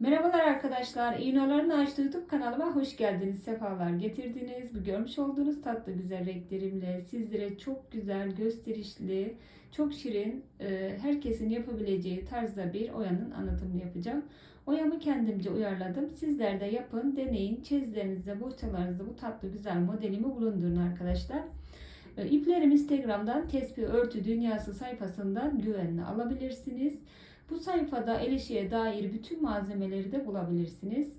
Merhabalar arkadaşlar. İğnelerin Ağaç YouTube kanalıma hoş geldiniz. Sefalar getirdiniz. Bu görmüş olduğunuz tatlı güzel renklerimle sizlere çok güzel, gösterişli, çok şirin, e, herkesin yapabileceği tarzda bir oyanın anlatımını yapacağım. Oyamı kendimce uyarladım. Sizler de yapın, deneyin. Çizlerinizde, bohçalarınızda bu tatlı güzel modelimi bulundurun arkadaşlar. E, İplerimi Instagram'dan Tespih Örtü Dünyası sayfasından güvenle alabilirsiniz. Bu sayfada el işiye dair bütün malzemeleri de bulabilirsiniz.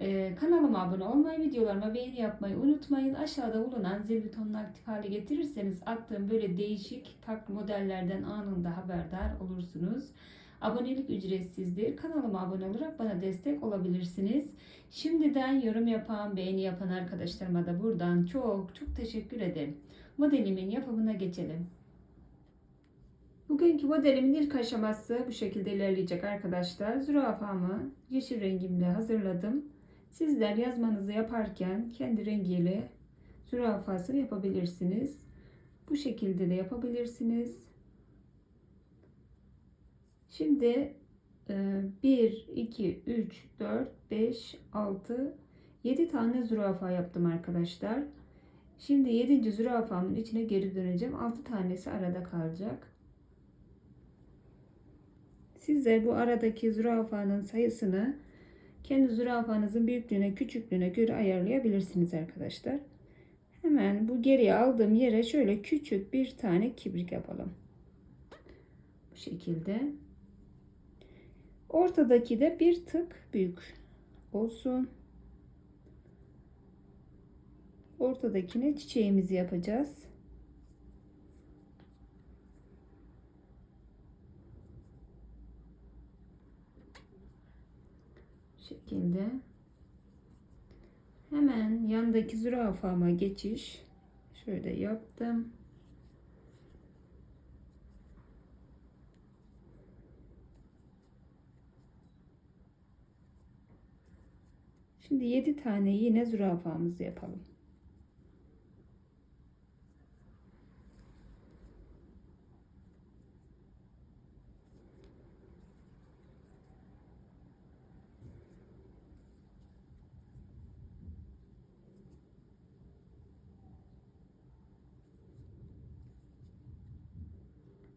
Ee, kanalıma abone olmayı, videolarıma beğeni yapmayı unutmayın. Aşağıda bulunan zil butonunu aktif hale getirirseniz attığım böyle değişik farklı modellerden anında haberdar olursunuz. Abonelik ücretsizdir. Kanalıma abone olarak bana destek olabilirsiniz. Şimdiden yorum yapan, beğeni yapan arkadaşlarıma da buradan çok çok teşekkür ederim. Modelimin yapımına geçelim. Bugünkü modelimin ilk aşaması bu şekilde ilerleyecek arkadaşlar. Zürafamı yeşil rengimle hazırladım. Sizler yazmanızı yaparken kendi rengiyle zürafasını yapabilirsiniz. Bu şekilde de yapabilirsiniz. Şimdi 1, 2, 3, 4, 5, 6, 7 tane zürafa yaptım arkadaşlar. Şimdi 7. zürafamın içine geri döneceğim. 6 tanesi arada kalacak. Sizler bu aradaki zürafanın sayısını kendi zürafanızın büyüklüğüne küçüklüğüne göre ayarlayabilirsiniz arkadaşlar. Hemen bu geriye aldığım yere şöyle küçük bir tane kibrik yapalım. Bu şekilde. Ortadaki de bir tık büyük olsun. Ortadakine çiçeğimizi yapacağız. şekilde hemen yandaki zürafama geçiş şöyle yaptım. Şimdi 7 tane yine zürafamızı yapalım.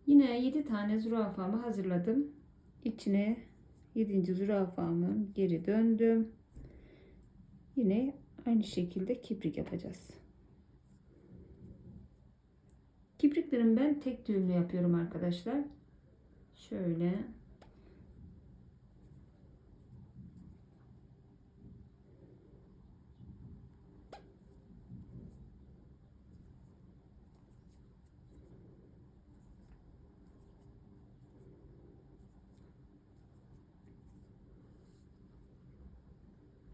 Yine 7 tane zürafamı hazırladım. İçine 7. zürafamı geri döndüm. Yine aynı şekilde kibrik yapacağız. Kipriklerimi ben tek düğümle yapıyorum arkadaşlar. Şöyle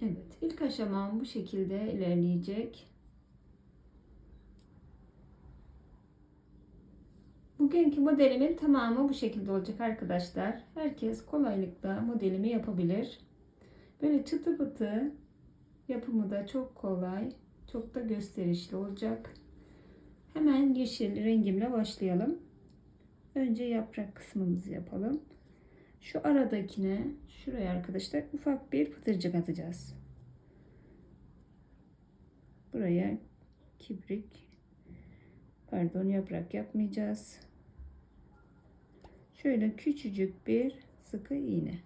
Evet, ilk aşamam bu şekilde ilerleyecek. Bugünkü modelimin tamamı bu şekilde olacak arkadaşlar. Herkes kolaylıkla modelimi yapabilir. Böyle çıtı pıtı yapımı da çok kolay. Çok da gösterişli olacak. Hemen yeşil rengimle başlayalım. Önce yaprak kısmımızı yapalım. Şu aradakine şuraya arkadaşlar ufak bir pıtırcık atacağız. Buraya kibrik pardon yaprak yapmayacağız. Şöyle küçücük bir sıkı iğne.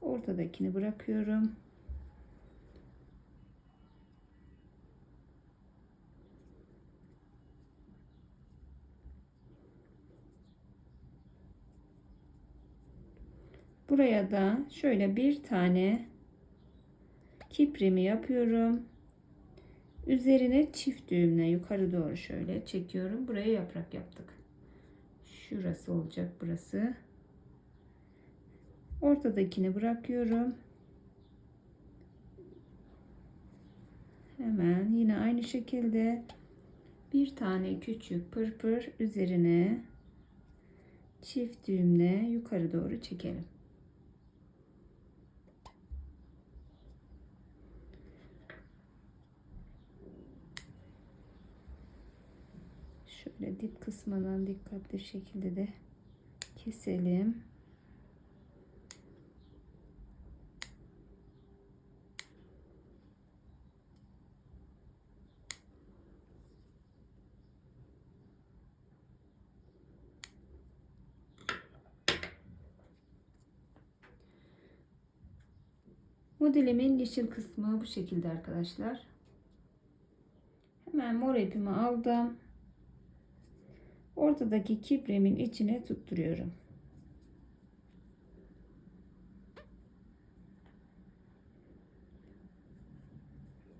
Ortadakini bırakıyorum. Buraya da şöyle bir tane kiprimi yapıyorum. Üzerine çift düğümle yukarı doğru şöyle çekiyorum. Buraya yaprak yaptık. Şurası olacak burası. Ortadakini bırakıyorum. Hemen yine aynı şekilde bir tane küçük pırpır üzerine çift düğümle yukarı doğru çekelim. Şöyle dip kısmından dikkatli şekilde de keselim. Modelimin yeşil kısmı bu şekilde arkadaşlar. Hemen mor ipimi aldım. Ortadaki kipremin içine tutturuyorum.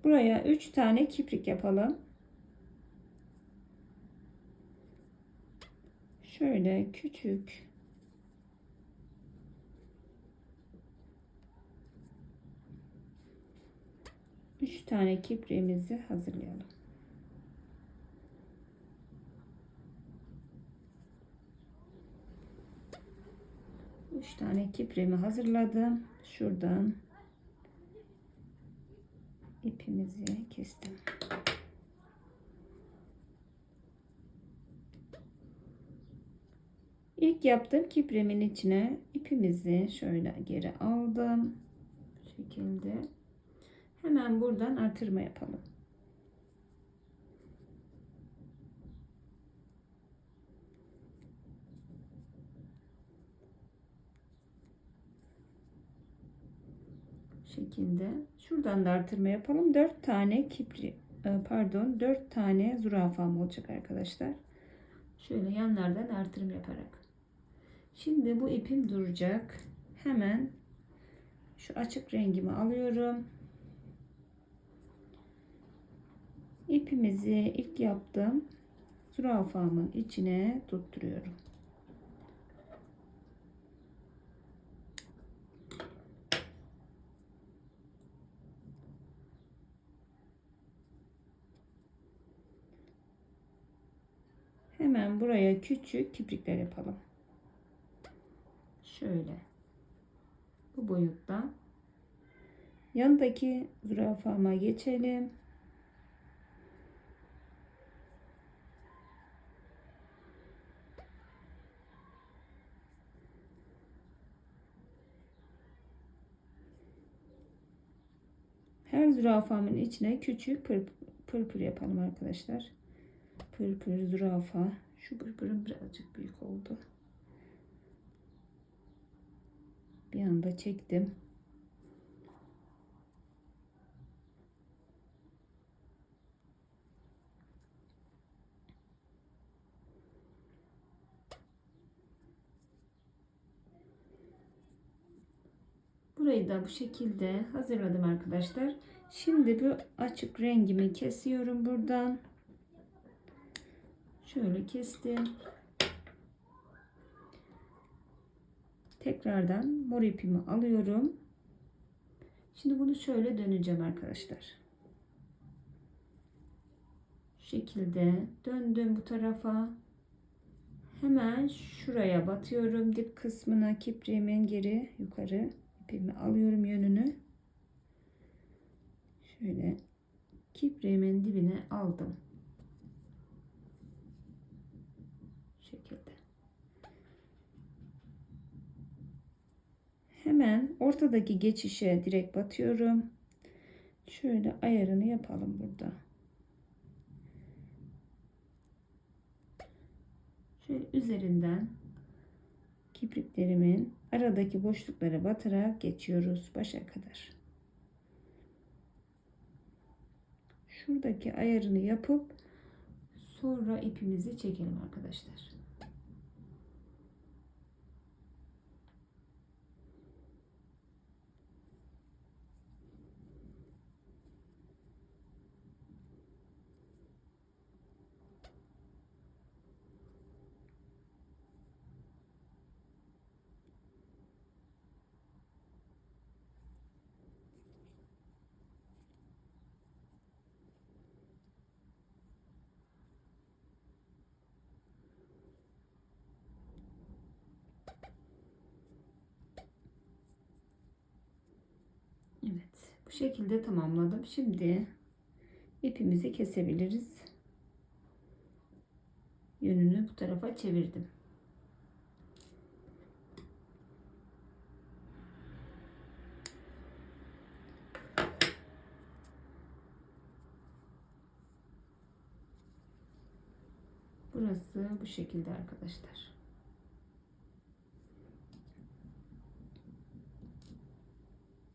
Buraya 3 tane kiprik yapalım. Şöyle küçük üç tane kipriğimizi hazırlayalım. Üç tane kipremi hazırladım. Şuradan ipimizi kestim. İlk yaptığım kipremin içine ipimizi şöyle geri aldım. Bu şekilde. Hemen buradan artırma yapalım. Şekilde. Şuradan da artırma yapalım. 4 tane kipri e, pardon 4 tane zürafam olacak arkadaşlar. Şöyle yanlardan artırım yaparak. Şimdi bu ipim duracak. Hemen şu açık rengimi alıyorum. İpimizi ilk yaptığım zürafamın içine tutturuyorum. Hemen buraya küçük kiprikler yapalım. Şöyle. Bu boyutta. Yanındaki zürafama geçelim. Her zürafamın içine küçük pırpır, pırpır yapalım arkadaşlar. Pırpır, zürafa. Şu pırpırım birazcık büyük oldu. Bir anda çektim. Burayı da bu şekilde hazırladım arkadaşlar. Şimdi bu açık rengimi kesiyorum buradan. Şöyle kestim. Tekrardan mor ipimi alıyorum. Şimdi bunu şöyle döneceğim arkadaşlar. Şu şekilde döndüm bu tarafa. Hemen şuraya batıyorum. Dip kısmına kipriğimin geri yukarı ipimi alıyorum yönünü. Şöyle kipriğimin dibine aldım. Şekilde. Hemen ortadaki geçişe direkt batıyorum. Şöyle ayarını yapalım burada. Şöyle üzerinden kipriklerimin aradaki boşluklara batarak geçiyoruz başa kadar. Şuradaki ayarını yapıp sonra ipimizi çekelim arkadaşlar. Evet. Bu şekilde tamamladım. Şimdi ipimizi kesebiliriz. Yönünü bu tarafa çevirdim. Burası bu şekilde arkadaşlar.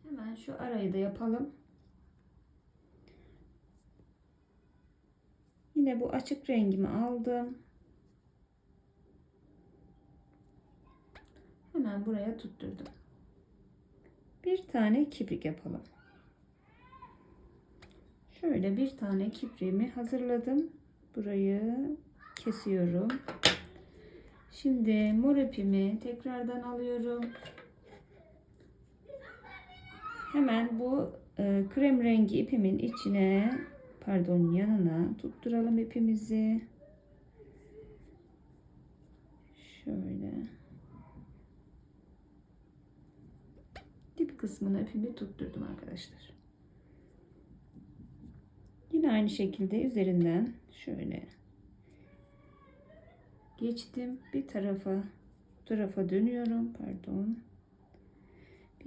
Hemen şu arayı da yapalım. Yine bu açık rengimi aldım. Hemen buraya tutturdum. Bir tane kiprik yapalım. Şöyle bir tane kipriğimi hazırladım. Burayı kesiyorum. Şimdi mor ipimi tekrardan alıyorum. Hemen bu e, krem rengi ipimin içine pardon yanına tutturalım ipimizi. Şöyle. Dip kısmına ipimi tutturdum arkadaşlar. Yine aynı şekilde üzerinden şöyle geçtim. Bir tarafa tarafa dönüyorum. Pardon.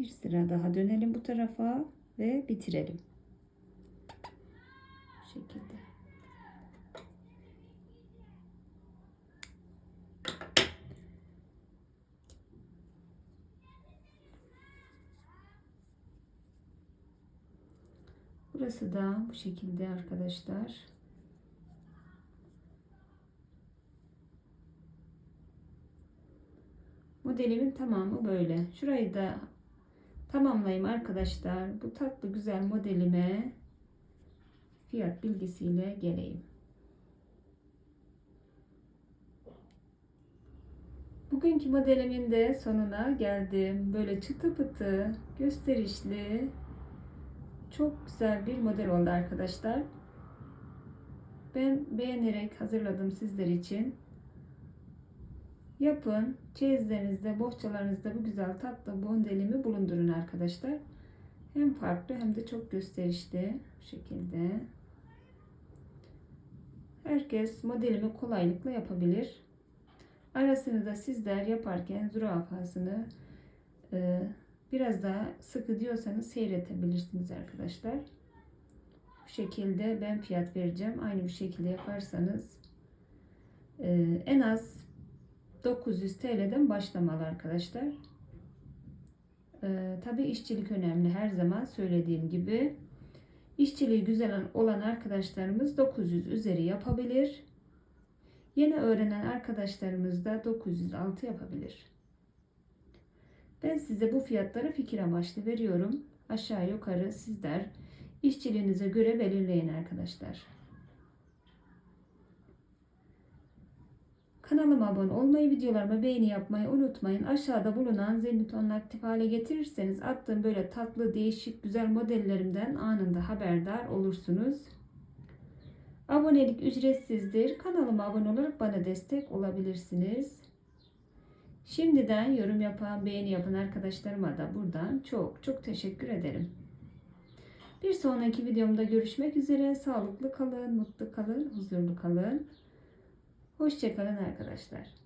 Bir sıra daha dönelim bu tarafa ve bitirelim. Bu şekilde. Burası da bu şekilde arkadaşlar. Modelimin tamamı böyle. Şurayı da tamamlayayım arkadaşlar. Bu tatlı güzel modelime fiyat bilgisiyle geleyim. Bugünkü modelimin de sonuna geldim. Böyle çıtı pıtı, gösterişli, çok güzel bir model oldu arkadaşlar. Ben beğenerek hazırladım sizler için. Yapın. Çeyizlerinizde, bohçalarınızda bu güzel tatlı modelimi bulundurun arkadaşlar. Hem farklı hem de çok gösterişli bu şekilde. Herkes modelimi kolaylıkla yapabilir. Arasını da sizler yaparken zürafasını e, biraz daha sıkı diyorsanız seyretebilirsiniz arkadaşlar. Bu şekilde ben fiyat vereceğim. Aynı bir şekilde yaparsanız e, en az 900 TL'den başlamalı arkadaşlar. Ee, Tabi işçilik önemli her zaman söylediğim gibi. İşçiliği güzel olan arkadaşlarımız 900 üzeri yapabilir. Yeni öğrenen arkadaşlarımız da 906 yapabilir. Ben size bu fiyatları fikir amaçlı veriyorum. Aşağı yukarı sizler işçiliğinize göre belirleyin arkadaşlar. Kanalıma abone olmayı, videolarıma beğeni yapmayı unutmayın. Aşağıda bulunan zil butonunu aktif hale getirirseniz attığım böyle tatlı, değişik, güzel modellerimden anında haberdar olursunuz. Abonelik ücretsizdir. Kanalıma abone olarak bana destek olabilirsiniz. Şimdiden yorum yapan, beğeni yapan arkadaşlarıma da buradan çok çok teşekkür ederim. Bir sonraki videomda görüşmek üzere. Sağlıklı kalın, mutlu kalın, huzurlu kalın. Hoşçakalın arkadaşlar.